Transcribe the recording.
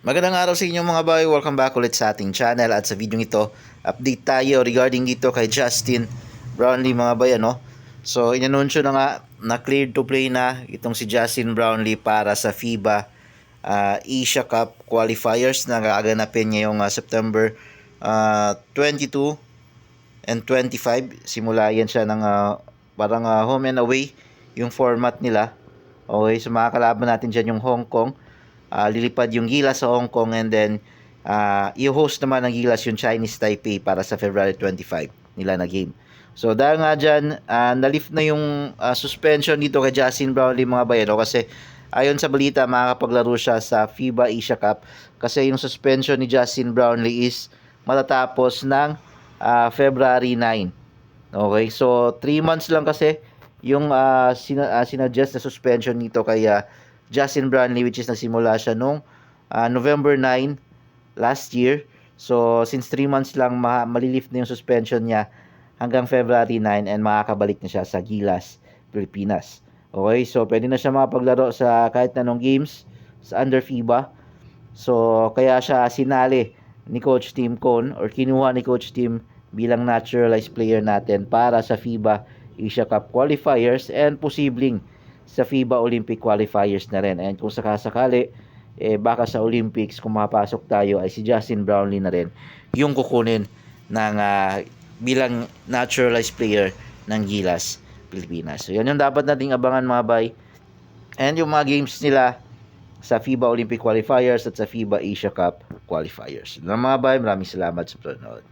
Magandang araw sa inyo mga boy. Welcome back ulit sa ating channel at sa video ito, update tayo regarding dito kay Justin Brownlee mga boy ano. So inanunsyo na nga na cleared to play na itong si Justin Brownlee para sa FIBA ah, Asia Cup qualifiers na gaganapin ngayong ah, September ah, 22 and 25. Simula yan siya ng ah, parang ah, home and away yung format nila. Okay, so mga kalaban natin dyan yung Hong Kong. Ah, lilipad yung Gilas sa Hong Kong and then ah, i-host naman ng Gilas yung Chinese Taipei para sa February 25 nila na game. So dahil nga dyan, ah, nalift na yung ah, suspension dito kay Justin Brownlee mga bayano kasi ayon sa balita makakapaglaro siya sa FIBA Asia Cup kasi yung suspension ni Justin Brownlee is matatapos ng ah, February 9. Okay, so 3 months lang kasi yung uh, sina, ah, sinadjust na suspension nito kay ah, Justin Brownlee which is nagsimula siya nung ah, November 9 last year. So since 3 months lang ma- malilift na yung suspension niya hanggang February 9 and makakabalik na siya sa Gilas, Pilipinas. Okay, so pwede na siya makapaglaro sa kahit anong games sa under FIBA. So kaya siya sinali ni Coach Tim Cone or kinuha ni Coach Tim bilang naturalized player natin para sa FIBA Asia Cup qualifiers and posibleng sa FIBA Olympic qualifiers na rin. And kung sakasakali, eh, baka sa Olympics, kung mapasok tayo, ay si Justin Brownlee na rin yung kukunin ng ah, bilang naturalized player ng Gilas, Pilipinas. So, yan yung dapat nating abangan mga bay. And yung mga games nila sa FIBA Olympic qualifiers at sa FIBA Asia Cup qualifiers. Yun mga bay, maraming salamat sa panonood.